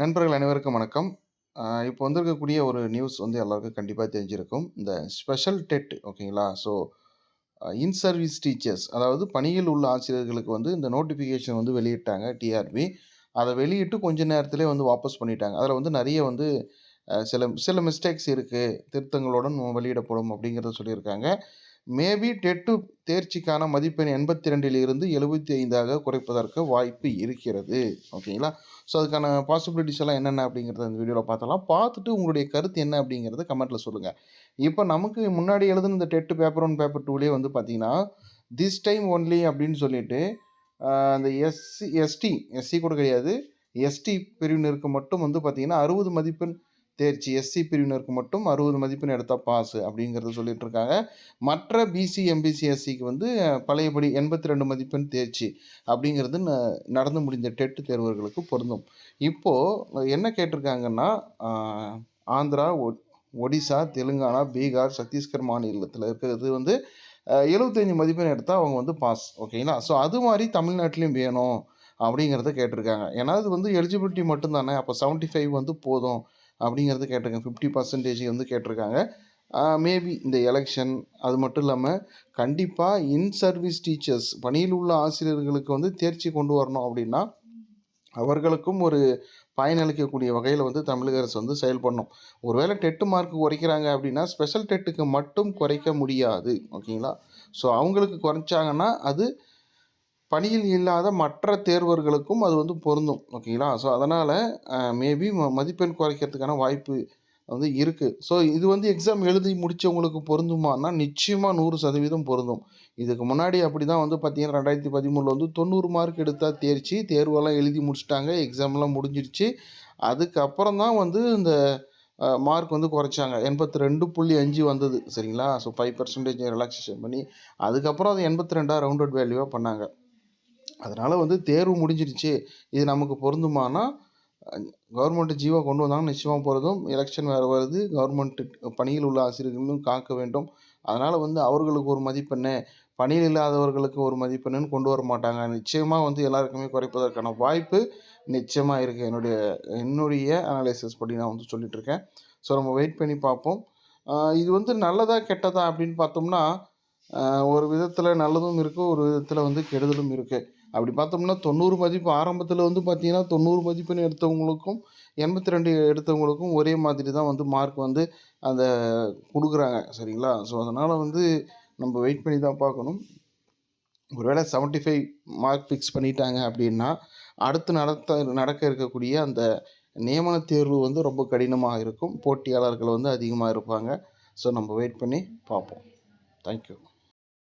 நண்பர்கள் அனைவருக்கும் வணக்கம். இப்போ வந்திருக்கக்கூடிய ஒரு நியூஸ் வந்து எல்லாருக்கும் கண்டிப்பாக தெரிஞ்சிருக்கும். இந்த ஸ்பெஷல் டெட் ஓகேங்களா? ஸோ இன் சர்வீஸ் டீச்சர்ஸ் அதாவது பணியில் உள்ள ஆசிரியர்களுக்கு வந்து இந்த நோட்டிஃபிகேஷன் வந்து வெளியிட்டாங்க டிஆர்பி. அதை வெளியிட்டு கொஞ்ச நேரத்திலே வந்து வாபஸ் பண்ணிட்டாங்க. அதில் வந்து நிறைய வந்து சில சில மிஸ்டேக்ஸ் இருக்குது திருத்தங்களுடன் வெளியிடப்படும் அப்படிங்கிறத சொல்லியிருக்காங்க. மேபி டெட் தேர்ச்சிக்கான மதிப்பெண் 82 இருந்து 75ஆக குறைப்பதற்கு வாய்ப்பு இருக்கிறது. ஓகேங்களா? ஸோ அதுக்கான பாசிபிலிட்டிஸ் எல்லாம் என்னென்ன அப்படிங்கிறத இந்த வீடியோவில் பார்த்தலாம் பார்த்துட்டு உங்களுடைய கருத்து என்ன அப்படிங்கிறத கமெண்ட்டில் சொல்லுங்கள் இப்போ நமக்கு முன்னாடி எழுதுன இந்த டெட்டு பேப்பர் ஒன் பேப்பர் டூலேயே வந்து பார்த்தீங்கன்னா, திஸ் டைம் ஒன்லி அப்படின்னு சொல்லிட்டு அந்த எஸ்சி எஸ்டி எஸ்சி கூட கிடையாது. எஸ்டி பிரிவினருக்கு மட்டும் வந்து பார்த்தீங்கன்னா, 60 மதிப்பெண் தேர்ச்சி. எஸ்சி பிரிவினருக்கு மட்டும் 60 மதிப்பெண் எடுத்தால் பாஸ் அப்படிங்கிறத சொல்லிட்டு இருக்காங்க. மற்ற பிசி, எம்பிசி, எஸ்சிக்கு வந்து பழையபடி 82 மதிப்பெண் தேர்ச்சி அப்படிங்கிறது ந நடந்து முடிந்த டெட்டு தேர்வர்களுக்கு பொருந்தும். இப்போது என்ன கேட்டிருக்காங்கன்னா, ஆந்திரா, ஒடிசா, தெலுங்கானா, பீகார், சத்தீஸ்கர் மாநிலத்தில் இருக்கிறது வந்து எழுபத்தஞ்சி மதிப்பெண் எடுத்தால் அவங்க வந்து பாஸ். ஓகேங்களா? ஸோ அது மாதிரி தமிழ்நாட்டிலையும் வேணும் அப்படிங்கிறத கேட்டிருக்காங்க. ஏன்னா அது வந்து எலிஜிபிலிட்டி மட்டும்தானே அப்போ செவன்ட்டி ஃபைவ் வந்து போதும் அப்படிங்கிறது கேட்டிருக்காங்க. 50% வந்து கேட்டிருக்காங்க. மேபி இந்த எலெக்ஷன் அது மட்டும் இல்லாமல் கண்டிப்பாக இன் சர்வீஸ் டீச்சர்ஸ் பணியில் உள்ள ஆசிரியர்களுக்கு வந்து தேர்ச்சி கொண்டு வரணும் அப்படின்னா, அவர்களுக்கும் ஒரு பயனளிக்கக்கூடிய வகையில் வந்து தமிழக அரசு வந்து செயல்படணும். ஒருவேளை டெட்டு மார்க் குறைக்கிறாங்க அப்படின்னா, ஸ்பெஷல் டெட்டுக்கு மட்டும் குறைக்க முடியாது. ஓகேங்களா? ஸோ அவங்களுக்கு குறைச்சாங்கன்னா, அது பணியில் இல்லாத மற்ற தேர்வர்களுக்கும் அது வந்து பொருந்தும். ஓகேங்களா? ஸோ அதனால் மேபி ம மதிப்பெண் குறைக்கிறதுக்கான வாய்ப்பு வந்து இருக்கு. ஸோ இது வந்து எக்ஸாம் எழுதி முடிச்சவங்களுக்கு பொருந்துமான்னா, நிச்சயமா 100% பொருந்தும். இதுக்கு முன்னாடி அப்படி தான் வந்து பார்த்தீங்கன்னா, 2013ல வந்து 90 மார்க் எடுத்தால் தேர்ச்சி. தேர்வெல்லாம் எழுதி முடிச்சிட்டாங்க எக்ஸாம்லாம் முடிஞ்சிருச்சு. அதுக்கப்புறம் தான் வந்து இந்த மார்க் வந்து குறைச்சாங்க. 82.5 வந்தது. சரிங்களா? ஸோ ஃபைவ் பர்சன்டேஜ் ரிலாக்ஸேஷன் பண்ணி, அதுக்கப்புறம் அது 82ஆ ரவுண்டட் வேல்யூவாக பண்ணாங்க. அதனால் வந்து தேர்வு முடிஞ்சிருச்சு. இது நமக்கு பொருந்துமானா கவர்மெண்ட்டு கவர்மெண்ட் கொண்டு வந்தாங்கன்னா நிச்சயமாக பொருந்தும். எலெக்ஷன் வேறு வருது. கவர்மெண்ட்டு பணியில் உள்ள ஆசிரியர்களும் காக்க வேண்டும். அதனால் வந்து அவர்களுக்கு ஒரு மதிப்பெண்ணு, பணியில் இல்லாதவர்களுக்கு ஒரு மதிப்பெண்ணுன்னு கொண்டு வர மாட்டாங்க. நிச்சயமாக வந்து எல்லாருக்குமே குறைப்பதற்கான வாய்ப்பு நிச்சயமாக இருக்குது என்னுடைய என்னுடைய அனலைசிஸ் படி நான் வந்து சொல்லிகிட்ருக்கேன் ஸோ நம்ம வெயிட் பண்ணி பார்ப்போம். இது வந்து நல்லதா, கெட்டதா அப்படின்னு பார்த்தோம்னா, ஒரு விதத்தில் நல்லதும் இருக்குது ஒரு விதத்தில் வந்து கெடுதலும் இருக்குது அப்படி பார்த்தோம்னா 90 மதிப்பு ஆரம்பத்தில் வந்து பார்த்திங்கன்னா தொண்ணூறு மதிப்பெண் எடுத்தவங்களுக்கும், 82 எடுத்தவங்களுக்கும் ஒரே மாதிரி தான் வந்து மார்க் வந்து அந்த கொடுக்குறாங்க சரிங்களா? ஸோ அதனால் வந்து நம்ம வெயிட் பண்ணி தான் பார்க்கணும். ஒருவேளை 75 மார்க் ஃபிக்ஸ் பண்ணிட்டாங்க அப்படின்னா, அடுத்து நடத்த நடக்க இருக்கக்கூடிய அந்த நியமன தேர்வு வந்து ரொம்ப கடினமாக இருக்கும். போட்டியாளர்கள் வந்து அதிகமாக இருப்பாங்க. ஸோ நம்ம வெயிட் பண்ணி பார்ப்போம். Thank you.